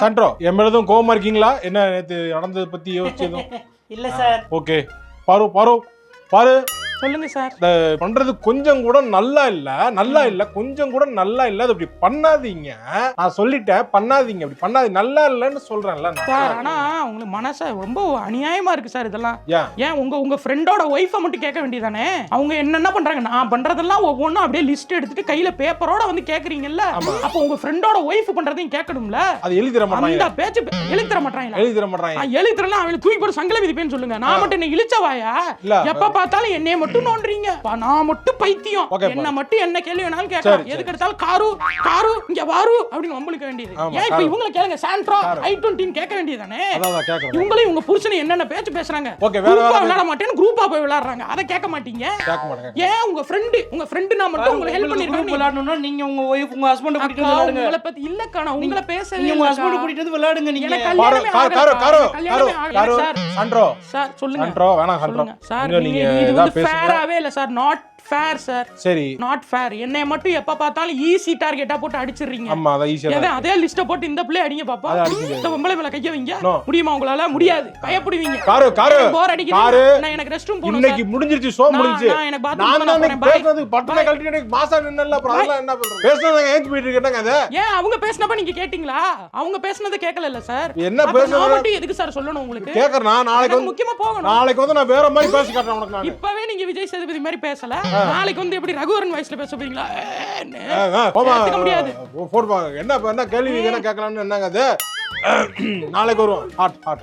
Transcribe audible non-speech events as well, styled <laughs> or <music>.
சண்ட்ரோ என் மேல எதுவும் கோவமா இருக்கீங்களா? என்ன நேத்து நடந்ததை பத்தி யோசிச்சதும்? <laughs> இல்ல சார். ஓகே. பாரு பாரு பாரு. சொல்லுங்க சார். இந்த பண்றது கொஞ்சம் கூட நல்லா இல்ல நல்லா இல்ல கொஞ்சம் கூட நல்லா இல்ல அது அப்படி பண்ணாதீங்க. நான் சொல்லிட்டேன் பண்ணாதீங்க அப்படி பண்ணாதீங்க. நல்லா இல்லைன்னு சொல்றேன்ல. சார் ஆனா உங்களுக்கு மனச ரொம்ப அநியாயமா இருக்கு சார் இதெல்லாம். ஏன் உங்க உங்க ஃப்ரெண்டோட ஒய்ஃபை மட்டும் கேட்க வேண்டியதானே? அவங்க என்னென்ன பண்றாங்க? நான் பண்றதெல்லாம் ஒவ்வொன்றும் அப்படியே லிஸ்ட் எடுத்துட்டு கையில பேப்பரோட வந்து கேக்குறீங்கல்ல. அப்போ உங்க ஃப்ரெண்டோட ஒய்ஃப் பண்றதையும் கேட்கணும்ல? அது எழுதி தர மாட்டாங்க. அந்த பேச்சு எழுதி தர மாட்டாங்களா? எழுதி தர மாட்டாங்க. எழுத்துறலாம் அவளை தூக்கி போட்டு சங்கல விதிப்பேன்னு சொல்லுங்க. நான் மட்டும் என்ன இழிச்சவாயா எப்ப பார்த்தாலும் என்னைய மட்டும் நோண்டுறீங்க பா, நான் மட்டும் பைத்தியம். என்ன மட்டும் என்ன கேள்வி வேணாலும் கேட்கலாம். எதுக்கு எடுத்தாலும் காரு காரு இங்க வாரு அப்படின்னு வம்பளுக்க வேண்டியது. ஏன் இப்ப. இவங்களை கேளுங்க சாண்ட்ரா. ஐ டுவெண்ட்டின்னு கேட்க அதான் கேக்குறேன் இவங்களையும் உங்க புருஷனை என்னென்ன பேச்சு பேசுறாங்க? ஓகே வேற குரூப்பா விளையாட மாட்டேன்னு குரூப்பா போய் விளையாடுறாங்க. அதை கேட்க மாட்டீங்க. ஏன் உங்க ஃப்ரெண்டு உங்க ஃப்ரெண்டு நான் மட்டும் உங்களுக்கு ஹெல்ப் பண்ணிருக்கேன் விளையாடணும்னா நீங்க உங்க ஒய்ஃப் உங்க ஹஸ்பண்ட் கூட்டிட்டு விளையாடுங்க. உங்களை பத்தி இல்லக்கா நான் உங்களை பேசவே நீங்க உங்க. ஹஸ்பண்ட் கூட்டிட்டு வந்து விளையாடுங்க நீங்க. Car car car. Car sir, Santro sir சொல்லுங்க. சண்ட்ரோ வேணாம் சண்ட்ரோ சார் நீங்க இது இதா ரேராகவே இல்லை சார் நாட் ஃபேர் சார் சரி. நாட் ஃபேர் என்னைய மட்டும் எப்ப பார்த்தாலும் ஈஸி டார்கெட்டா போட்டு அடிச்சிடுறீங்க. ஆமா அதான் ஈஸியா எதை அதே லிஸ்ட போட்டு இந்த பிள்ளை அடிங்க பாப்பா. அது. இந்த பொம்பளை மேல கைய வைங்க. முடியுமா உங்களால? முடியாது. பயப்படுவீங்க. காரு காரு போர் காரு. அடிக்குது நான் எனக்கு ரெஸ்ட் ரூம் போகணும் இன்னைக்கு முடிஞ்சிருச்சு ஷோ முடிஞ்சிச்சு. நான் எனக்கு bathroom நான் தான் போறேன். பேசுனது பட்டனை கழட்டி எனக்கு மாசா நின்னல அப்புறம் அதெல்லாம் என்ன பண்றது? பேசுனது ஏஞ்சி போயிட்டு இருக்கேன் அது? ஏன் அவங்க பேசினப்ப நீங்க கேட்டீங்களா? அவங்க பேசுனதை கேட்கல இல்ல சார் என்ன பேசுறது மட்டும் எதுக்கு சார் சொல்லணும் உங்களுக்கு? கேக்குறேன். நான் நாளைக்கு முக்கியமா போகணும். நாளைக்கு வந்து நான் வேற மாதிரி பேசி காட்டுறேன் உனக்கு நான். இப்பவே நீங்க விஜய் சேதுபதி மாதிரி பேசல? நாளைக்கு வந்து எப்படி ரகுவரன் வயசுல பேச போறீங்களா? முடியாது. என்ன என்ன கேள்வி என்ன கேட்கலாம்னு என்னங்க அது? நாளைக்கு வருவோம். Hot hot.